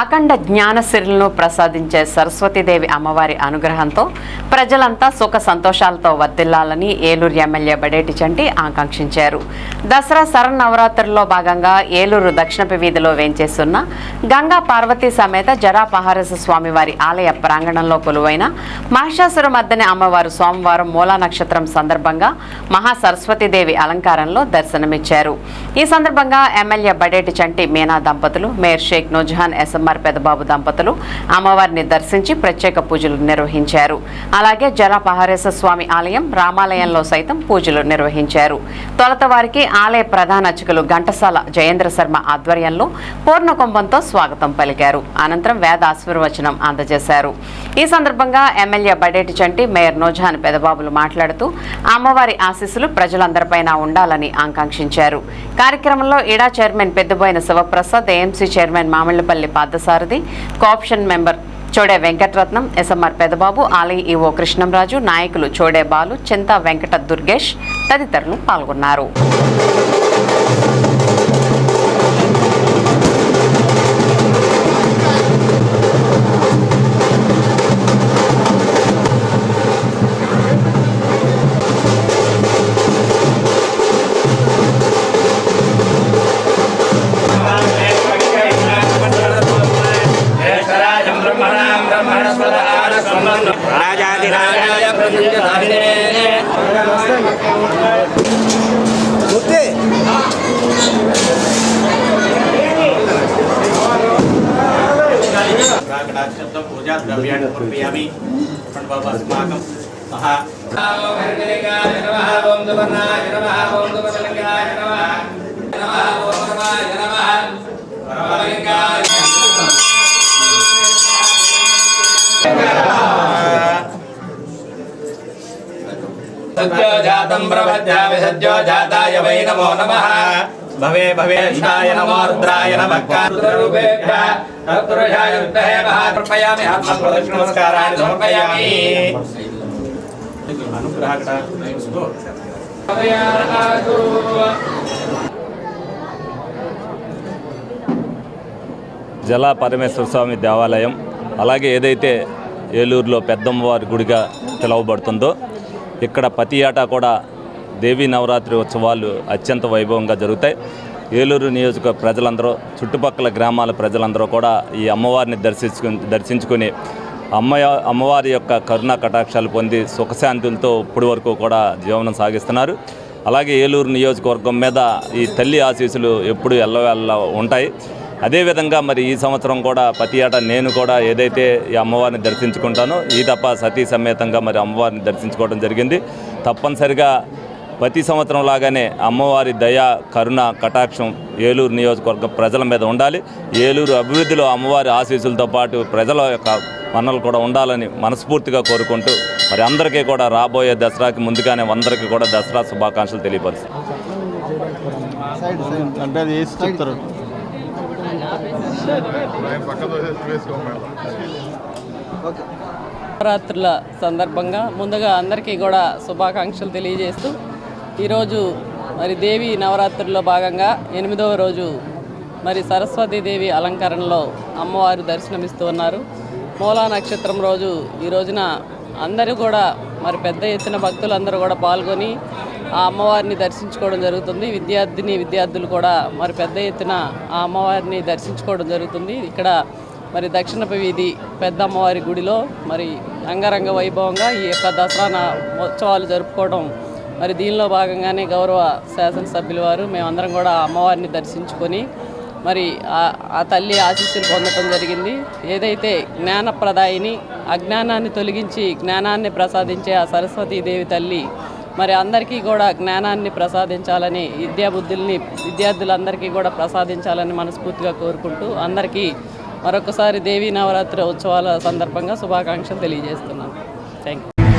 అఖండ జ్ఞానశిరులను ప్రసాదించే సరస్వతీదేవి అమ్మవారి అనుగ్రహంతో ప్రజలంతా సుఖ సంతోషాలతో వర్ధిల్లాలని ఏలూరు ఎమ్మెల్యే బడేటి చంటి ఆకాంక్షించారు. దసరా శరన్నవరాత్రుల్లో భాగంగా ఏలూరు దక్షిణపు వీధిలో వేంచేస్తున్న గంగా పార్వతీ సమేత జరాపహారస స్వామివారి ఆలయ ప్రాంగణంలో కొలువైన మహిషాసుర మర్దని అమ్మవారు సోమవారం మూలా నక్షత్రం సందర్భంగా మహా సరస్వతీదేవి అలంకారంలో దర్శనమిచ్చారు. ఈ సందర్భంగా ఎమ్మెల్యే బడేటి చంటి మీనా దంపతులు మేయర్ షేక్ నూజహాన్ ఎస్ఎంఆర్ పెదబాబు దంపతులు అమ్మవారిని దర్శించి ప్రత్యేక పూజలు నిర్వహించారు. అలాగే జలపహారేశ్వర స్వామి ఆలయం రామాలయంలో సైతం పూజలు నిర్వహించారు. తొలత వారికి ఆలయ ప్రధాన అర్చకులు ఘంటసాల జయేంద్ర శర్మ ఆధ్వర్యంలో పూర్ణకుంభంతో స్వాగతం పలికారు. అనంతరం వేద ఆశీర్వచనం అందజేశారు. ఈ సందర్భంగా ఎమ్మెల్యే బడేటి చంటి మేయర్ నోజాన్ పెదబాబులు మాట్లాడుతూ అమ్మవారి ఆశీస్సులు ప్రజలందరిపైన ఉండాలని ఆకాంక్షించారు. కార్యక్రమంలో ఇడా chairman Peddaboina Sivaprasad AMC chairman Mamillapalli Parthasarathi caption member Chode Venkataratnam SMR Pedababu ఆలయ ఈవో కృష్ణంరాజు నాయకులు చోడే బాలు చింత వెంకట దుర్గేష్ తదితరులు పాల్గొన్నారు. రాజాధిరాజాయ ప్రసంగధారిణే ముత్తే. ప్రాకటాక్షబ్ద పూజా ద్రవ్యాన్ని బాబా అస్మాకం సహా प्रपद्यामि सद्यो जाताय वै नमो नमः भवे भवे शिवाय नमो रुद्राय नमः कारुद्ररूपेभ्यः तत्पुरुषाय विद्महे महातर्पयामि आत्मप्रदक्षिणमस्काराणि समर्पयामि జలా పరమేశ్వర స్వామి దేవాలయం అలాగే ఏదైతే ఏలూరులో పెద్దమ్మవారి గుడిగా పిలువబడుతుందో ఇక్కడ ప్రతి ఏటా కూడా దేవీ నవరాత్రి ఉత్సవాలు అత్యంత వైభవంగా జరుగుతాయి. ఏలూరు నియోజక ప్రజలందరూ చుట్టుపక్కల గ్రామాల ప్రజలందరూ కూడా ఈ అమ్మవారిని దర్శించుకుని దర్శించుకుని అమ్మయ అమ్మవారి యొక్క కరుణా కటాక్షాలు పొంది సుఖశాంతులతో ఇప్పటి వరకు కూడా జీవనం సాగిస్తున్నారు. అలాగే ఏలూరు నియోజకవర్గం మీద ఈ తల్లి ఆశీస్సులు ఎప్పుడు ఎల్లవెల్ల ఉంటాయి. అదేవిధంగా మరి ఈ సంవత్సరం కూడా ప్రతి ఏటా నేను కూడా ఏదైతే ఈ అమ్మవారిని దర్శించుకుంటానో ఈ తప్ప సతీ సమేతంగా మరి అమ్మవారిని దర్శించుకోవడం జరిగింది. తప్పనిసరిగా ప్రతి సంవత్సరం లాగానే అమ్మవారి దయ కరుణ కటాక్షం ఏలూరు నియోజకవర్గం ప్రజల మీద ఉండాలి. ఏలూరు అభివృద్ధిలో అమ్మవారి ఆశీస్సులతో పాటు ప్రజల యొక్క మన్నలు కూడా ఉండాలని మనస్ఫూర్తిగా కోరుకుంటూ మరి అందరికీ కూడా రాబోయే దసరాకి ముందుగానే అందరికీ కూడా దసరా శుభాకాంక్షలు చెప్తారు. నవరాత్రుల సందర్భంగా ముందుగా అందరికీ కూడా శుభాకాంక్షలు తెలియజేస్తూ ఈరోజు మరి దేవి నవరాత్రుల్లో భాగంగా ఎనిమిదవ రోజు మరి సరస్వతీదేవి అలంకరణలో అమ్మవారు దర్శనమిస్తూ ఉన్నారు. మూలా నక్షత్రం రోజు ఈ రోజున అందరూ కూడా మరి పెద్ద ఎత్తున భక్తులందరూ కూడా పాల్గొని ఆ అమ్మవారిని దర్శించుకోవడం జరుగుతుంది. విద్యార్థిని విద్యార్థులు కూడా మరి పెద్ద ఎత్తున ఆ అమ్మవారిని దర్శించుకోవడం జరుగుతుంది. ఇక్కడ మరి దక్షిణపు వీధి పెద్ద అమ్మవారి గుడిలో మరి అంగరంగ వైభవంగా ఈ యొక్క దసరా ఉత్సవాలు జరుపుకోవడం మరి దీనిలో భాగంగానే గౌరవ శాసనసభ్యుల వారు మేమందరం కూడా అమ్మవారిని దర్శించుకొని మరి ఆ- ఆ తల్లి ఆశీస్సులు పొందటం జరిగింది. ఏదైతే జ్ఞానప్రదాయిని అజ్ఞానాన్ని తొలగించి జ్ఞానాన్ని ప్రసాదించే ఆ సరస్వతీదేవి తల్లి మరి అందరికీ కూడా జ్ఞానాన్ని ప్రసాదించాలని విద్యాబుద్ధుల్ని విద్యార్థులందరికీ కూడా ప్రసాదించాలని మనస్ఫూర్తిగా కోరుకుంటూ అందరికీ మరొకసారి దేవీ నవరాత్రి ఉత్సవాల సందర్భంగా శుభాకాంక్షలు తెలియజేస్తున్నాను. Thank you